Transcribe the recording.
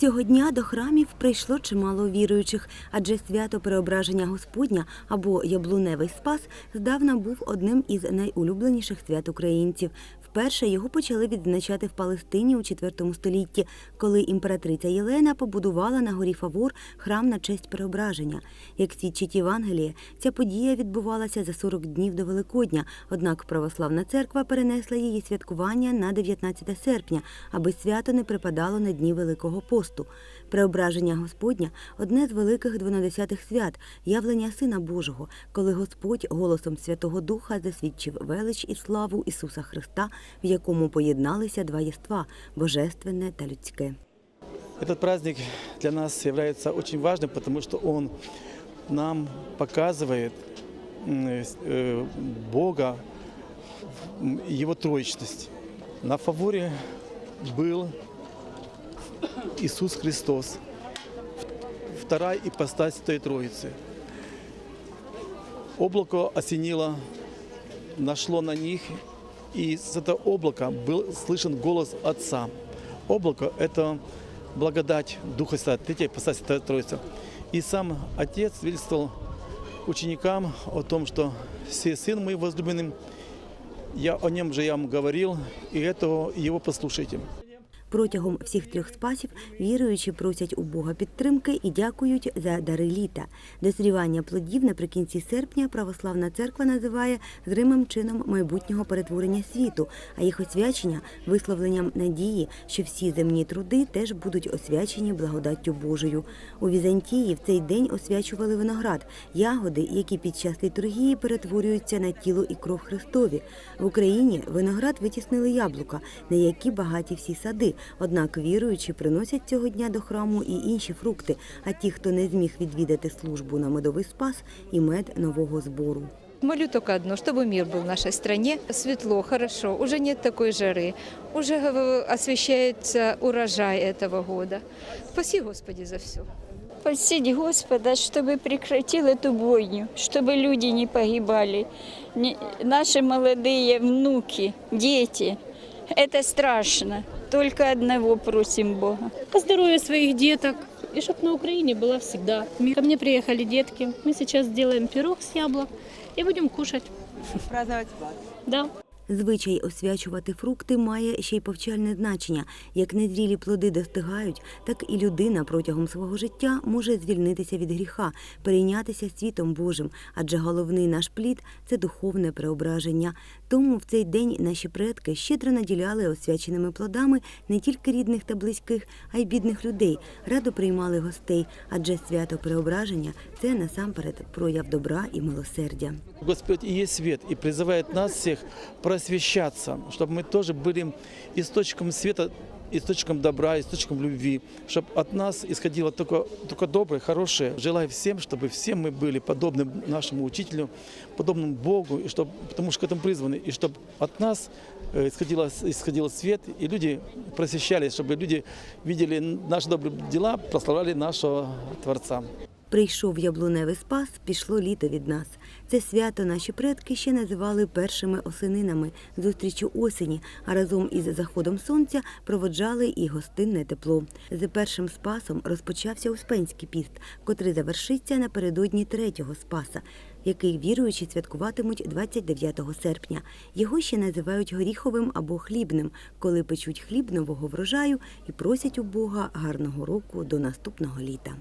Цього дня до храмів прийшло чимало віруючих, адже свято Преображення Господня або Яблуневий Спас здавна був одним із найулюбленіших свят українців. Вперше його почали відзначати в Палестині у IV столітті, коли імператриця Єлена побудувала на горі Фавор храм на честь Преображення. Як свідчить Євангеліє, ця подія відбувалася за 40 днів до Великодня, однак православна церква перенесла її святкування на 19 серпня, аби свято не припадало на дні Великого посту Преображення Господня одне з великих двонадесятих свят, явлення Сина Божого, коли Господь голосом Святого Духа засвідчив велич і славу Ісуса Христа, в якому поєдналися два єства божественне та людське. Этот праздник для нас является очень важным, потому что он нам показывает м, э, Бога, м, Его троечность. На фаворе был Иисус Христос, вторая ипостась Святой Троицы. Облако осенило, нашло на них, и с этого облака был слышен голос Отца. Облако – это благодать Духа Святого, третья ипостась Святая Троица. И сам Отец свидетельствовал ученикам о том, что «Сей Сын мой возлюбленный, я о нем же я вам говорил, и этого его послушайте». Протягом всіх трьох спасів віруючі просять у Бога підтримки і дякують за дари літа. Дозрівання плодів наприкінці серпня православна церква називає зримим чином майбутнього перетворення світу, а їх освячення висловленням надії, що всі земні труди теж будуть освячені благодаттю Божою. У Візантії в цей день освячували виноград, ягоди, які під час літургії перетворюються на тіло і кров Христові. В Україні виноград витіснили яблука, на які багаті всі сади. Однак віруючі приносять цього дня до храму і інші фрукти. А ті, хто не зміг відвідати службу на медовий спас, і мед нового збору. Молю только одно, чтобы мир был в нашей стране. Светло, хорошо, уже нет такой жары, уже э, освещается урожай этого года. Спаси Господи за все. Просить Господа, чтобы прекратил эту бойню, чтобы люди не погибали, Не- наши молодые внуки, дети. Это страшно. Только одного просим Бога. здоровья своих деток, и чтобы на Украине было всегда мир. Ко мне приехали детки, мы сейчас сделаем пирог с яблок и будем кушать. праздновать сват. Да. Звичай освячувати фрукти має ще й повчальне значення. Як незрілі плоди достигають, так і людина протягом свого життя може звільнитися від гріха, перейнятися світом Божим, адже головний наш плід це духовне преображення. Тому в цей день наші предки щедро наділяли освяченими плодами не тільки рідних та близьких, а й бідних людей, радо приймали гостей, адже свято преображення це насамперед прояв добра і милосердя. Господь и есть свет, и призывает нас всіх всех просвещаться, чтобы мы тоже были источником света, источником добра, источником любви, чтобы от нас исходило только, только доброе, хорошее. Желаю всем, чтобы все мы были подобны нашему учителю, подобным Богу, и чтобы, потому что к этому призваны, и чтобы от нас э, исходило, исходило свет, и люди просвещались, чтобы люди видели наши добрые дела, прославляли нашего Творца. Прийшов яблуневий спас, пішло літо від нас. Це свято наші предки ще називали першими осенинами, зустрічю осені, а разом із заходом сонця проводжали і гостинне тепло. За першим спасом розпочався Успенський піст, котрий завершиться напередодні третього спаса, який віруючі святкуватимуть 29 серпня. Його ще називають горіховим або хлібним, коли печуть хліб нового врожаю і просять у Бога гарного року до наступного літа.